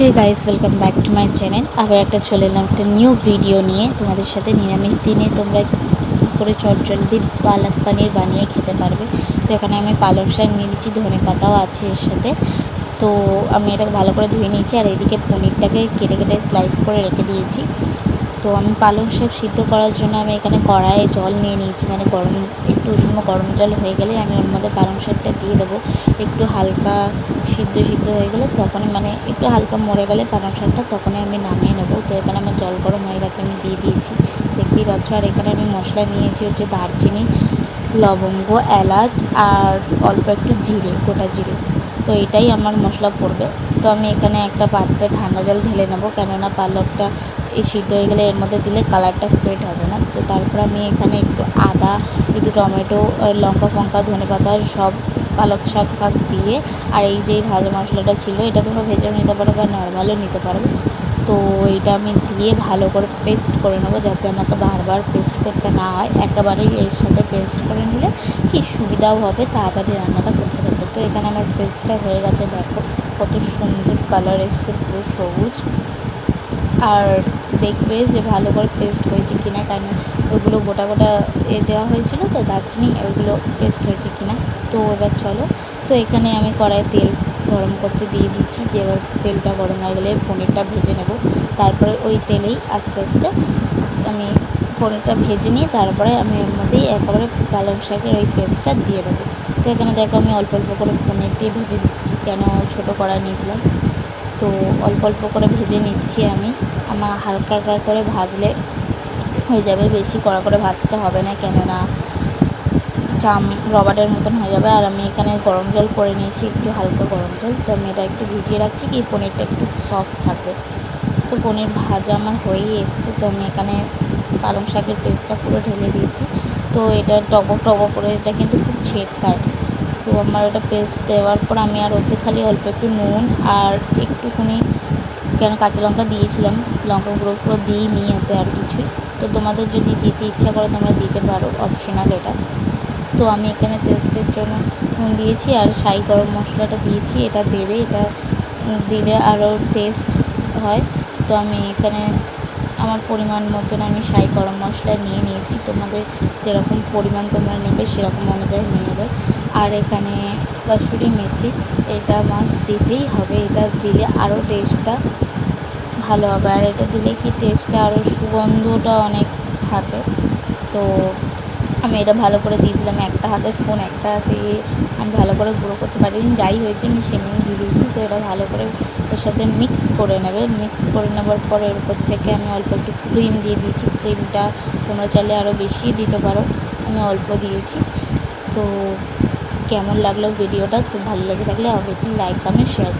Hey guys welcome back to my channel আবার একটা চলে এলাম একটা নিউ ভিডিও নিয়ে। তোমাদের সাথে নিরামিষ দিনে তোমরা কী করে চটজলদি পালক পানির বানিয়ে খেতে পারবে? তো এখানে আমি পালক শাক নিয়ে নিয়েছি, ধনে পাতাও আছে এর সাথে। তো আমি এটা ভালো করে ধুয়ে নিয়েছি আর এদিকে পনিরটাকে কেটে কেটে স্লাইস করে রেখে দিয়েছি। তো আমি পালং শাক সিদ্ধ করার জন্য আমি এখানে কড়াইয়ে জল নিয়ে নিয়েছি। মানে গরম, একটু উষ্ণ গরম জল হয়ে গেলে আমি ওর মধ্যে পালং শাকটা দিয়ে দেবো। একটু হালকা সিদ্ধ সিদ্ধ হয়ে গেলে তখনই মানে একটু হালকা মরে গেলে পালং শাকটা তখনই আমি নামিয়ে নেব। তো এখানে আমার জল গরম হয়ে গেছে, আমি দিয়ে দিয়েছি। দেখতেই পাচ্ছ? আর এখানে আমি মশলা নিয়েছি হচ্ছে দারচিনি, লবঙ্গ, এলাচ আর অল্প একটু জিরে, গোটা জিরে। তো এটাই আমার মশলা পড়বে। তো আমি এখানে একটা পাত্রে ঠান্ডা জল ঢেলে নেব। কেননা পালকটা এই সিদ্ধ হয়ে গেলে এর মধ্যে দিলে কালারটা ফেড হবে না। তো তারপর আমি এখানে একটু আদা, একটু টমেটো লঙ্কা, ফঙ্কা, ধনে পাতা, সব পালক শাক ফাক দিয়ে, আর এই যে ভাজা মশলাটা ছিল, এটা তোমরা ভেজেও নিতে পারো বা নর্মালও নিতে পারো। তো এইটা আমি দিয়ে ভালো করে পেস্ট করে নেব যাতে আমাকে বারবার পেস্ট করতে না হয়। একেবারেই এর সাথে পেস্ট করে নিলে কি সুবিধাও হবে তাড়াতাড়ি রান্নাটা করতে পারব। তো এখানে আমার পেস্টটা হয়ে গেছে, দেখো কত সুন্দর কালার এসছে, পুরো সবুজ। আর দেখবে যে ভালো করে পেস্ট হয়েছে কিনা কেন ওইগুলো গোটা গোটা এ দেওয়া হয়েছিল, তো দারচিনি ওইগুলো পেস্ট হয়েছে কিনা। তো এবার চলো, তো এখানে আমি কড়াই তেল গরম করতে দিয়ে দিচ্ছি, যে এবার তেলটা গরম হয়ে গেলে পনিরটা ভেজে নেব। তারপরে ওই তেলেই আস্তে আস্তে আমি পনিরটা ভেজে নিয়ে তারপরে আমি ওর মধ্যেই একেবারে পালং শাকের ওই পেস্টটা দিয়ে দেবো। তো এখানে দেখো আমি অল্প অল্প করে পনির দিয়ে ভেজে দিচ্ছি, কেন ছোটো কড়াই নিয়েছিলাম। তো অল্প অল্প করে ভেজে নিচ্ছি আমি। আমার হালকা হালকা করে ভাজলে হয়ে যাবে, বেশি কড়া করে ভাজতে হবে না, কেননা চাম রবারের মতন হয়ে যাবে। আর আমি এখানে গরম জল করে নিয়েছি, একটু হালকা গরম জল। তো আমি এটা একটু ভিজিয়ে রাখছি কি, পনিরটা একটু সফট থাকবে। তো পনির ভাজা আমার হয়েই এসছে। তো আমি এখানে পালং শাকের পেস্টটা পুরো ঢেলে দিয়েছি। তো এটা টগো টগো করে এটা কিন্তু খুব ছেট খায়। তো আমার ওটা পেস্ট দেওয়ার পর আমি আর ওতে খালি অল্প একটু নুন আর একটুখানি কেন কাঁচা লঙ্কা দিয়েছিলাম। লঙ্কা গুঁড়ো পুরো দিই নি ওতে আর কিছুই। তো তোমাদের যদি দিতে ইচ্ছা করে তোমরা দিতে পারো অপশনাল এটা। তো আমি এখানে টেস্টের জন্য নুন দিয়েছি আর সাই গরম মশলাটা দিয়েছি। এটা দেবে, এটা দিলে আরও টেস্ট হয়। তো আমি এখানে আমার পরিমাণ মতন আমি সাই গরম মশলা নিয়ে নিয়েছি। তোমাদের যেরকম পরিমাণ তোমরা নেবে সেরকম অনুযায়ী নিয়ে নেবে। আর এখানে কসুরি মেথি, এটা মাছ দিতেই হবে। এটা দিলে আরও টেস্টটা ভালো হবে। আর এটা দিলে কি টেস্টটা আরও সুগন্ধটা অনেক থাকে। তো আমি এটা ভালো করে দিয়ে দিলাম, একটা হাতে ফোন একটা হাতে আমি ভালো করে গুঁড়ো করতে পারিনি, যাই হয়েছে আমি সেমনি দিয়ে দিয়েছি, তো এটা ভালো করে ওর সাথে মিক্স করে নেবে। মিক্স করে নেবার পরে এর উপর থেকে আমি অল্প একটু ক্রিম দিয়ে দিয়েছি। ক্রিমটা তোমরা চাইলে আরও বেশি দিতে পারো, আমি অল্প দিয়েছি। তো কেমন লাগল ভিডিওটা তো ভালো লেগে থাকলে অবশ্যই লাইক কমেন্ট শেয়ার